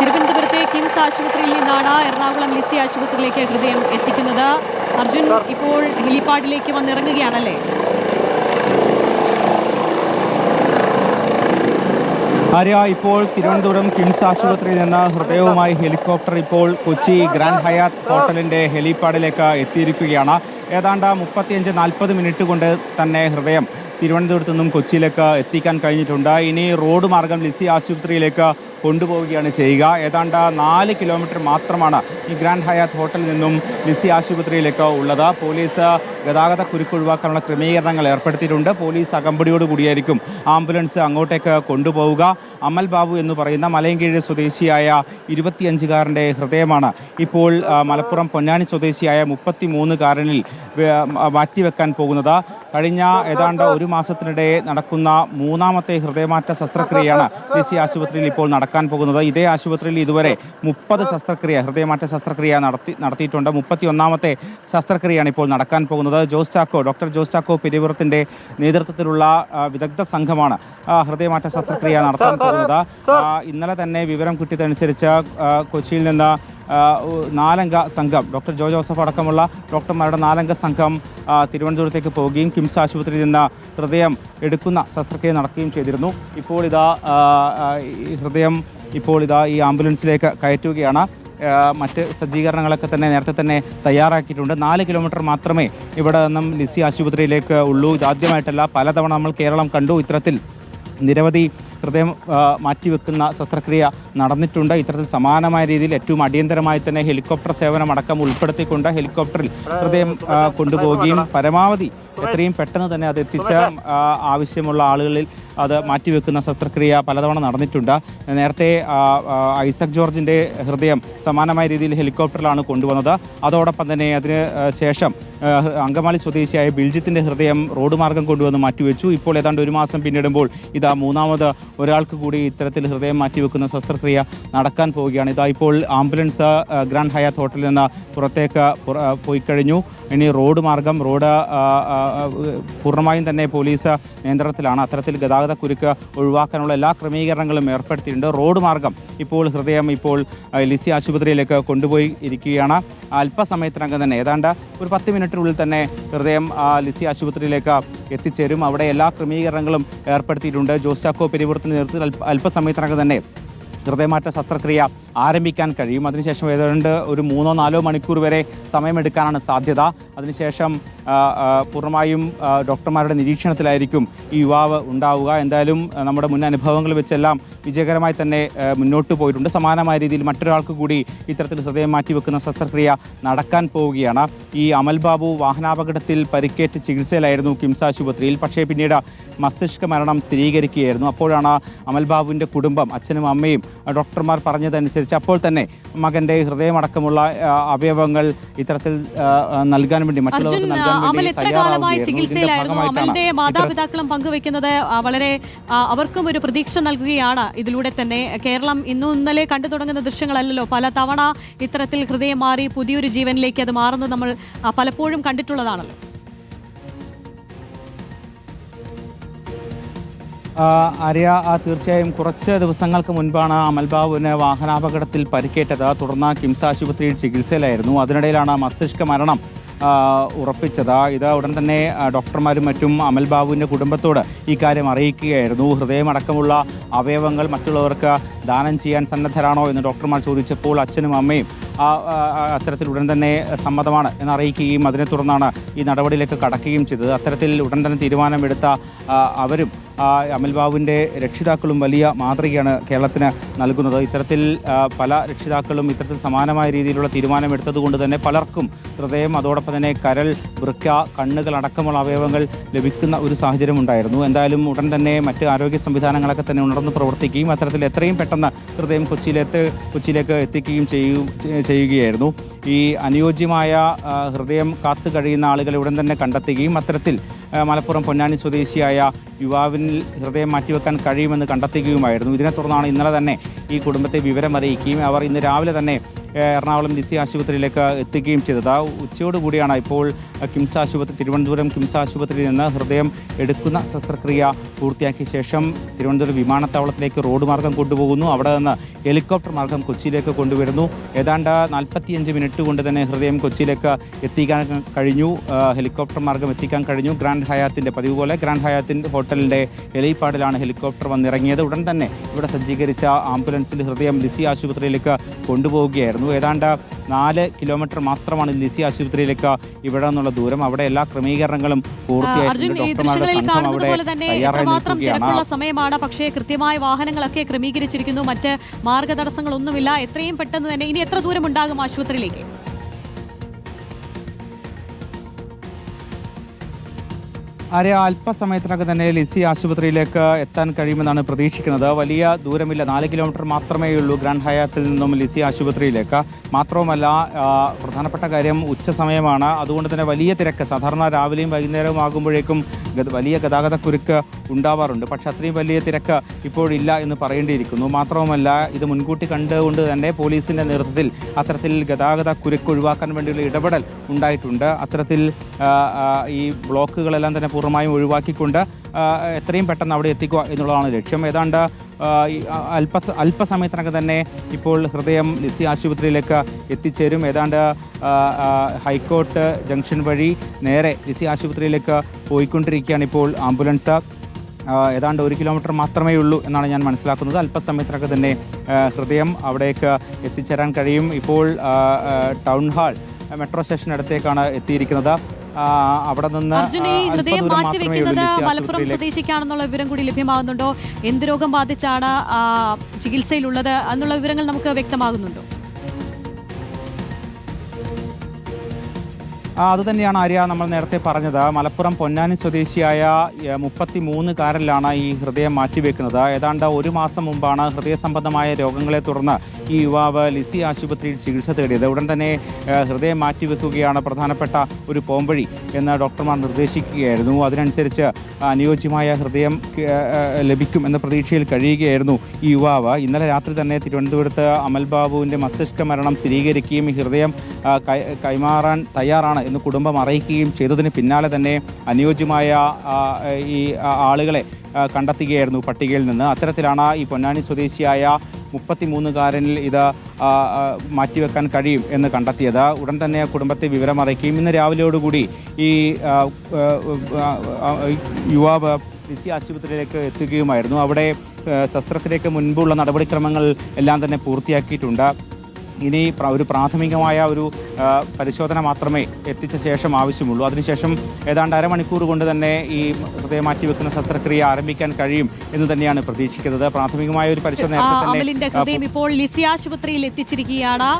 തിരുവനന്തപുരത്തെ കിംസ് ആശുപത്രിയിൽ നിന്നാണ് എറണാകുളം ലിസി ആശുപത്രിയിലേക്ക് ഹൃദയം എത്തിക്കുന്നത്. അർജുൻ ഇപ്പോൾ ഹെലിപ്പാഡിലേക്ക് വന്നിറങ്ങുകയാണല്ലേ? ആര്യ ഇപ്പോൾ തിരുവനന്തപുരം കിംസ് ആശുപത്രിയിൽ നിന്ന് ഹൃദയവുമായി ഹെലികോപ്റ്റർ ഇപ്പോൾ കൊച്ചി ഗ്രാൻഡ് ഹയാത്ത് ഹോട്ടലിന്റെ ഹെലിപാഡിലേക്ക് എത്തിയിരിക്കുകയാണ്. ഏതാണ്ട് മുപ്പത്തിയഞ്ച് നാൽപ്പത് മിനിറ്റ് കൊണ്ട് തന്നെ ഹൃദയം തിരുവനന്തപുരത്ത് നിന്നും കൊച്ചിയിലേക്ക് എത്തിക്കാൻ കഴിഞ്ഞിട്ടുണ്ട്. ഇനി റോഡ് മാർഗം ലിസി ആശുപത്രിയിലേക്ക് കൊണ്ടുപോവുകയാണ് ചെയ്യുക. ഏതാണ്ട് നാല് കിലോമീറ്റർ മാത്രമാണ് ഈ ഗ്രാൻഡ് ഹയാത്ത് ഹോട്ടലിൽ നിന്നും ലിസി ആശുപത്രിയിലേക്ക് ഉള്ളത്. പോലീസ് ഗതാഗത കുരുക്ക് ഒഴിവാക്കാനുള്ള ക്രമീകരണങ്ങൾ ഏർപ്പെടുത്തിയിട്ടുണ്ട്. പോലീസ് അകമ്പടിയോട് കൂടിയായിരിക്കും ആംബുലൻസ് അങ്ങോട്ടേക്ക് കൊണ്ടുപോവുക. അമൽ ബാബു എന്ന് പറയുന്ന മലയങ്കീഴ് സ്വദേശിയായ ഇരുപത്തിയഞ്ചുകാരന്റെ ഹൃദയമാണ് ഇപ്പോൾ മലപ്പുറം പൊന്നാനി സ്വദേശിയായ മുപ്പത്തി മൂന്നുകാരനിൽ മാറ്റിവെക്കാൻ പോകുന്നത്. കഴിഞ്ഞ ഏതാണ്ട് ഒരു മാസത്തിനിടെ നടക്കുന്ന മൂന്നാമത്തെ ഹൃദയമാറ്റ ശസ്ത്രക്രിയയാണ് ദേശീയ ആശുപത്രിയിൽ ഇപ്പോൾ നടക്കാൻ പോകുന്നത്. ഇതേ ആശുപത്രിയിൽ ഇതുവരെ മുപ്പത് ശസ്ത്രക്രിയ ഹൃദയമാറ്റ ശസ്ത്രക്രിയ നടത്തി നടത്തിയിട്ടുണ്ട്. മുപ്പത്തി ഒന്നാമത്തെ ശസ്ത്രക്രിയയാണ് ഇപ്പോൾ നടക്കാൻ പോകുന്നത്. ജോസ് ചാക്കോ ഡോക്ടർ ജോസ് ചാക്കോ പെരുവൃത്തിന്റെ നേതൃത്വത്തിലുള്ള വിദഗ്ധ സംഘമാണ് ഹൃദയമാറ്റ ശസ്ത്രക്രിയ നടത്താൻ പോകുന്നത്. ഇന്നലെ തന്നെ വിവരം കിട്ടിയതനുസരിച്ച് കൊച്ചിയിൽ നിന്ന് നാലംഗ സംഘം. ഡോക്ടർ ജോ ജോസഫ് അടക്കമുള്ള ഡോക്ടർമാരുടെ നാലംഗ സംഘം തിരുവനന്തപുരത്തേക്ക് പോവുകയും കിംസ് ആശുപത്രിയിൽ നിന്ന് ഹൃദയം എടുക്കുന്ന ശസ്ത്രക്രിയ നടക്കുകയും ചെയ്തിരുന്നു. ഇപ്പോൾ ഇതാ ഹൃദയം ഇപ്പോൾ ഇതാ ഈ ആംബുലൻസിലേക്ക് കയറ്റുകയാണ്. മറ്റ് സജ്ജീകരണങ്ങളൊക്കെ തന്നെ നേരത്തെ തന്നെ തയ്യാറാക്കിയിട്ടുണ്ട്. നാല് കിലോമീറ്റർ മാത്രമേ ഇവിടെ നിന്നും ലിസി ആശുപത്രിയിലേക്ക് ഉള്ളൂ. ഇതാദ്യമായിട്ടല്ല പലതവണ നമ്മൾ കേരളം കണ്ടു. ഇത്തരത്തിൽ നിരവധി ഹൃദയം മാറ്റിവെക്കുന്ന ശസ്ത്രക്രിയ നടന്നിട്ടുണ്ട്. ഇത്തരത്തിൽ സമാനമായ രീതിയിൽ ഏറ്റവും അടിയന്തരമായി തന്നെ ഹെലികോപ്റ്റർ സേവനം അടക്കം ഉൾപ്പെടുത്തിക്കൊണ്ട് ഹെലികോപ്റ്ററിൽ ഹൃദയം കൊണ്ടുപോവുകയും പരമാവധി എത്രയും പെട്ടെന്ന് തന്നെ അത് എത്തിച്ച ആവശ്യമുള്ള ആളുകളിൽ അത് മാറ്റിവെക്കുന്ന ശസ്ത്രക്രിയ പലതവണ നടന്നിട്ടുണ്ട്. നേരത്തെ ഐസക് ജോർജിന്റെ ഹൃദയം സമാനമായ രീതിയിൽ ഹെലികോപ്റ്ററിലാണ് കൊണ്ടുവന്നത്. അതോടൊപ്പം തന്നെ അതിന് ശേഷം അങ്കമാലി സ്വദേശിയായ ബിൽജിത്തിന്റെ ഹൃദയം റോഡ് മാർഗം കൊണ്ടുവന്ന് മാറ്റിവെച്ചു. ഇപ്പോൾ ഏതാണ്ട് ഒരു മാസം പിന്നിടുമ്പോൾ ഇതാ മൂന്നാമത് ഒരാൾക്ക് കൂടി ഇത്തരത്തിൽ ഹൃദയം മാറ്റിവെക്കുന്ന ശസ്ത്രക്രിയ നടക്കാൻ പോവുകയാണ്. ഇതാ ഇപ്പോൾ ആംബുലൻസ് ഗ്രാൻഡ് ഹയാത്ത് ഹോട്ടലിൽ നിന്ന് പുറത്തേക്ക് പോയി കഴിഞ്ഞു. ഇനി റോഡ് മാർഗം റോഡ് പൂർണമായും തന്നെ പോലീസ് നിയന്ത്രണത്തിലാണ്. അത്തരത്തിൽ ഗതാഗത കുരുക്ക് ഒഴിവാക്കാനുള്ള എല്ലാ ക്രമീകരണങ്ങളും ഏർപ്പെടുത്തിയിട്ടുണ്ട്. റോഡ് മാർഗം ഇപ്പോൾ ഹൃദയം ഇപ്പോൾ ലിസി ആശുപത്രിയിലേക്ക് കൊണ്ടുപോയി ഇരിക്കുകയാണ്. അല്പസമയത്തിനകം തന്നെ ഏതാണ്ട് ഒരു പത്ത് മിനിറ്റിനുള്ളിൽ തന്നെ ഹൃദയം ലിസി ആശുപത്രിയിലേക്ക് എത്തിച്ചേരും. അവിടെ എല്ലാ ക്രമീകരണങ്ങളും ഏർപ്പെടുത്തിയിട്ടുണ്ട്. ജോസ് ചാക്കോ പെരുപുറത്തിന് നേതൃത്വത്തിൽ അല്പ അല്പസമയത്തിനകം തന്നെ ഹൃദയമാറ്റ ശസ്ത്രക്രിയ ആരംഭിക്കാൻ കഴിയും. അതിനുശേഷം ഏതാണ്ട് ഒരു മൂന്നോ നാലോ മണിക്കൂർ വരെ സമയമെടുക്കാനാണ് സാധ്യത. അതിനുശേഷം പൂർണമായും ഡോക്ടർമാരുടെ നിരീക്ഷണത്തിലായിരിക്കും ഈ യുവാവ് ഉണ്ടാവുക. എന്തായാലും നമ്മുടെ മുൻ അനുഭവങ്ങൾ വെച്ചെല്ലാം വിജയകരമായി തന്നെ മുന്നോട്ട് പോയിട്ടുണ്ട്. സമാനമായ രീതിയിൽ മറ്റൊരാൾക്ക് കൂടി ഇത്തരത്തിൽ ഹൃദയം മാറ്റിവെക്കുന്ന ശസ്ത്രക്രിയ നടക്കാൻ പോവുകയാണ്. ഈ അമൽ ബാബു വാഹനാപകടത്തിൽ പരിക്കേറ്റ് ചികിത്സയിലായിരുന്നു കിംസ് ആശുപത്രിയിൽ. പക്ഷേ പിന്നീട് മസ്തിഷ്ക മരണം സ്ഥിരീകരിക്കുകയായിരുന്നു. അപ്പോഴാണ് അമൽ ബാബുവിന്റെ കുടുംബം അച്ഛനും അമ്മയും ഡോക്ടർമാർ പറഞ്ഞതനുസരിച്ച് അപ്പോൾ തന്നെ മകന്റെ ഹൃദയമടക്കമുള്ള അവയവങ്ങൾ ഇത്തരത്തിൽ നൽകാൻ വേണ്ടി മറ്റുള്ളവർക്ക് നൽകാൻ വേണ്ടി തയ്യാറാവുകയായിരുന്നു. മാതാപിതാക്കളും പങ്കുവെക്കുന്നത് വളരെ അവർക്കും ഒരു പ്രതീക്ഷ നൽകുകയാണ് ഇതിലൂടെ തന്നെ. കേരളം ഇന്നു ഇന്നലെ കണ്ടു തുടങ്ങുന്ന ദൃശ്യങ്ങളല്ലല്ലോ. പല തവണ ഇത്തരത്തിൽ ഹൃദയം മാറി പുതിയൊരു ജീവനിലേക്ക് അത് മാറുന്നത് നമ്മൾ പലപ്പോഴും കണ്ടിട്ടുള്ളതാണല്ലോ. ആ, തീർച്ചയായും കുറച്ച് ദിവസങ്ങൾക്ക് മുൻപാണ് അമൽബാബുവിന് വാഹനാപകടത്തിൽ പരിക്കേറ്റത്. തുടർന്ന് കിംസ് ആശുപത്രിയിൽ ചികിത്സയിലായിരുന്നു. അതിനിടയിലാണ് മസ്തിഷ്ക മരണം ഉറപ്പിച്ചത്. ഇത് ഉടൻ തന്നെ ഡോക്ടർമാരും മറ്റും അമൽ ബാബുവിന്റെ കുടുംബത്തോട് ഇക്കാര്യം കാര്യം അറിയിക്കുകയായിരുന്നു. ഹൃദയമടക്കമുള്ള അവയവങ്ങൾ മറ്റുള്ളവർക്ക് ദാനം ചെയ്യാൻ സന്നദ്ധരാണോ എന്ന് ഡോക്ടർമാർ ചോദിച്ചപ്പോൾ അച്ഛനും അമ്മയും ആ, അത്തരത്തിൽ ഉടൻ തന്നെ സമ്മതമാണ് എന്ന് അറിയിക്കുകയും അതിനെ തുടർന്നാണ് ഈ നടപടിയിലേക്ക് കടക്കുകയും ചെയ്തത്. അത്തരത്തിൽ ഉടൻ തന്നെ തീരുമാനമെടുത്ത അവരും ആ, അമൽ ബാബുവിന്റെ രക്ഷിതാക്കളും വലിയ മാതൃകയാണ് കേരളത്തിന് നൽകുന്നത്. ഇത്തരത്തിൽ പല രക്ഷിതാക്കളും ഇത്തരത്തിൽ സമാനമായ രീതിയിലുള്ള തീരുമാനമെടുത്തതുകൊണ്ട് തന്നെ പലർക്കും ഹൃദയം അതോടൊപ്പം തന്നെ കരൾ വൃക്ക കണ്ണുകൾ അടക്കമുള്ള അവയവങ്ങൾ ലഭിക്കുന്ന ഒരു സാഹചര്യം ഉണ്ടായിരുന്നു. എന്തായാലും ഉടൻ തന്നെ മറ്റ് ആരോഗ്യ സംവിധാനങ്ങളൊക്കെ തന്നെ ഉണർന്ന് പ്രവർത്തിക്കുകയും അത്തരത്തിൽ എത്രയും പെട്ടെന്ന് ഹൃദയം കൊച്ചിയിലെത്ത് കൊച്ചിയിലേക്ക് എത്തിക്കുകയും ചെയ്യൂ ചെയ്യുകയായിരുന്നു. ഈ അനുയോജ്യമായ ഹൃദയം കാത്തു കഴിയുന്ന ആളുകളെ ഉടൻ തന്നെ കണ്ടെത്തുകയും അത്തരത്തിൽ മലപ്പുറം പൊന്നാനി സ്വദേശിയായ യുവാവിനിൽ ഹൃദയം മാറ്റിവെക്കാൻ കഴിയുമെന്ന് കണ്ടെത്തുകയുമായിരുന്നു. ഇതിനെ തുടർന്നാണ് ഇന്നലെ തന്നെ ഈ കുടുംബത്തെ വിവരമറിയിക്കുകയും അവർ ഇന്ന് രാവിലെ തന്നെ എറണാകുളം ലിസി ആശുപത്രിയിലേക്ക് എത്തുകയും ചെയ്തത്. ഉച്ചയോടുകൂടിയാണ് ഇപ്പോൾ കിംസ് ആശുപത്രി തിരുവനന്തപുരം കിംസ് ആശുപത്രിയിൽ നിന്ന് ഹൃദയം എടുക്കുന്ന ശസ്ത്രക്രിയ പൂർത്തിയാക്കിയ ശേഷം തിരുവനന്തപുരം വിമാനത്താവളത്തിലേക്ക് റോഡ് മാർഗം കൊണ്ടുപോകുന്നു. അവിടെ നിന്ന് ഹെലികോപ്റ്റർ മാർഗം കൊച്ചിയിലേക്ക് കൊണ്ടുവരുന്നു. ഏതാണ്ട് നാൽപ്പത്തിയഞ്ച് മിനിറ്റ് കൊണ്ട് തന്നെ ഹൃദയം കൊച്ചിയിലേക്ക് എത്തിക്കാൻ കഴിഞ്ഞു. ഹെലികോപ്റ്റർ മാർഗം എത്തിക്കാൻ കഴിഞ്ഞു. ഗ്രാൻഡ് ഹയാത്തിന്റെ പതിവ് പോലെ ഗ്രാൻഡ് ഹയാത്തിന്റെ ഹോട്ടലിന്റെ എലിപ്പാടിലാണ് ഹെലികോപ്റ്റർ വന്നിറങ്ങിയത്. ഉടൻ തന്നെ ഇവിടെ സജ്ജീകരിച്ച ആംബുലൻസിൽ ഹൃദയം ലിസി ആശുപത്രിയിലേക്ക് കൊണ്ടുപോവുകയായിരുന്നു. ഏതാണ്ട് നാല് കിലോമീറ്റർ മാത്രമാണ് ലിസി ആശുപത്രിയിലേക്ക് ഇവിടെ നിന്നുള്ള ദൂരം. അവിടെ എല്ലാ ക്രമീകരണങ്ങളും പൂർത്തിയായിട്ടുണ്ട്. സമയമാണ്. പക്ഷേ കൃത്യമായ വാഹനങ്ങളൊക്കെ ക്രമീകരിച്ചിരിക്കുന്നു. മറ്റ് മാർഗതടസ്സങ്ങളൊന്നുമില്ല. എത്രയും പെട്ടെന്ന് തന്നെ ഇനി എത്ര ദൂരം ഉണ്ടാകും ആശുപത്രിയിലേക്ക്? ആര്യ അല്പസമയത്തിനകം തന്നെ ലിസി ആശുപത്രിയിലേക്ക് എത്താൻ കഴിയുമെന്നാണ് പ്രതീക്ഷിക്കുന്നത്. വലിയ ദൂരമില്ല. നാല് കിലോമീറ്റർ മാത്രമേ ഉള്ളൂ ഗ്രാൻഡ് ഹയാത്തിൽ നിന്നും ലിസി ആശുപത്രിയിലേക്ക്. മാത്രവുമല്ല പ്രധാനപ്പെട്ട കാര്യം ഉച്ച സമയമാണ് അതുകൊണ്ട് തന്നെ വലിയ തിരക്ക്. സാധാരണ രാവിലെയും വൈകുന്നേരവും ആകുമ്പോഴേക്കും വലിയ ഗതാഗത കുരുക്ക് ഉണ്ടാവാറുണ്ട്. പക്ഷേ അത്രയും വലിയ തിരക്ക് ഇപ്പോഴില്ല എന്ന് പറയേണ്ടിയിരിക്കുന്നു. മാത്രവുമല്ല ഇത് മുൻകൂട്ടി കണ്ടുകൊണ്ട് തന്നെ പോലീസിന്റെ നേതൃത്വത്തിൽ അത്തരത്തിൽ ഗതാഗത കുരുക്ക് ഒഴിവാക്കാൻ വേണ്ടിയുള്ള ഇടപെടൽ ഉണ്ടായിട്ടുണ്ട്. അത്തരത്തിൽ ഈ ബ്ലോക്കുകളെല്ലാം തന്നെ പൂർണമായും ഒഴിവാക്കിക്കൊണ്ട് എത്രയും പെട്ടെന്ന് അവിടെ എത്തിക്കുക എന്നുള്ളതാണ് ലക്ഷ്യം. ഏതാണ്ട് അല്പ അല്പസമയത്തിനൊക്കെ തന്നെ ഇപ്പോൾ ഹൃദയം ലിസി ആശുപത്രിയിലേക്ക് എത്തിച്ചേരും. ഏതാണ്ട് ഹൈക്കോർട്ട് ജംഗ്ഷൻ വഴി നേരെ ലിസി ആശുപത്രിയിലേക്ക് പോയിക്കൊണ്ടിരിക്കുകയാണ് ഇപ്പോൾ ആംബുലൻസ്. ഏതാണ്ട് ഒരു കിലോമീറ്റർ മാത്രമേ ഉള്ളൂ എന്നാണ് ഞാൻ മനസ്സിലാക്കുന്നത്. അല്പസമയത്തിനൊക്കെ തന്നെ ഹൃദയം അവിടേക്ക് എത്തിച്ചേരാൻ കഴിയും. ഇപ്പോൾ ടൗൺ ഹാൾ മെട്രോ സ്റ്റേഷൻ അടുത്തേക്കാണ് എത്തിയിരിക്കുന്നത്. അവിടെ നിന്ന് ഈ ഹൃദയം മാറ്റി ലിസി മലപ്പുറം സ്വദേശിക്കാണെന്നുള്ള വിവരം കൂടി ലഭ്യമാകുന്നുണ്ടോ? എന്ത് രോഗം ബാധിച്ചാണ് ചികിത്സയിലുള്ളത് എന്നുള്ള വിവരങ്ങൾ നമുക്ക് വ്യക്തമാകുന്നുണ്ടോ? ആ, അത് തന്നെയാണ് ആര്യ നമ്മൾ നേരത്തെ പറഞ്ഞത്. മലപ്പുറം പൊന്നാനി സ്വദേശിയായ മുപ്പത്തി മൂന്ന് കാരനിലാണ് ഈ ഹൃദയം മാറ്റിവെക്കുന്നത്. ഏതാണ്ട് ഒരു മാസം മുമ്പാണ് ഹൃദയ സംബന്ധമായ രോഗങ്ങളെ തുടർന്ന് ഈ യുവാവ് ലിസി ആശുപത്രിയിൽ ചികിത്സ തേടിയത്. ഉടൻ തന്നെ ഹൃദയം മാറ്റിവെക്കുകയാണ് പ്രധാനപ്പെട്ട ഒരു പോംവഴി എന്ന് ഡോക്ടർമാർ നിർദ്ദേശിക്കുകയായിരുന്നു. അതിനനുസരിച്ച് അനുയോജ്യമായ ഹൃദയം ലഭിക്കും എന്ന പ്രതീക്ഷയിൽ കഴിയുകയായിരുന്നു ഈ യുവാവ്. ഇന്നലെ രാത്രി തന്നെ തിരുവനന്തപുരത്ത് അമൽ ബാബുവിന്റെ മസ്തിഷ്ക മരണം സ്ഥിരീകരിക്കുകയും ഹൃദയം കൈമാറാൻ തയ്യാറാണ് എന്ന് കുടുംബം അറിയിക്കുകയും ചെയ്തതിന് പിന്നാലെ തന്നെ അനുയോജ്യമായ ഈ ആളുകളെ കണ്ടെത്തുകയായിരുന്നു പട്ടികയിൽ നിന്ന്. അത്തരത്തിലാണ് ഈ പൊന്നാനി സ്വദേശിയായ മുപ്പത്തിമൂന്നുകാരനിൽ ഇത് മാറ്റിവെക്കാൻ കഴിയും എന്ന് കണ്ടെത്തിയത്. ഉടൻ തന്നെ കുടുംബത്തെ വിവരം അറിയിക്കുകയും ഇന്ന് രാവിലെയോടുകൂടി ഈ യുവാവ് ലിസി ആശുപത്രിയിലേക്ക് എത്തുകയുമായിരുന്നു. അവിടെ ശസ്ത്രത്തിലേക്ക് മുൻപുള്ള നടപടിക്രമങ്ങൾ എല്ലാം തന്നെ പൂർത്തിയാക്കിയിട്ടുണ്ട്. ഇനി ഒരു പ്രാഥമികമായ ഒരു പരിശോധന മാത്രമേ എത്തിച്ച ശേഷം ആവശ്യമുള്ളൂ. അതിനുശേഷം ഏതാണ്ട് അരമണിക്കൂർ കൊണ്ട് തന്നെ ഈ ഹൃദയം മാറ്റിവെക്കുന്ന ശസ്ത്രക്രിയ ആരംഭിക്കാൻ കഴിയും എന്ന് തന്നെയാണ് പ്രതീക്ഷിക്കുന്നത്. പ്രാഥമികമായ ഒരു പരിശോധന ഇപ്പോൾ ലിസി ആശുപത്രിയിൽ എത്തിച്ചിരിക്കുകയാണ്.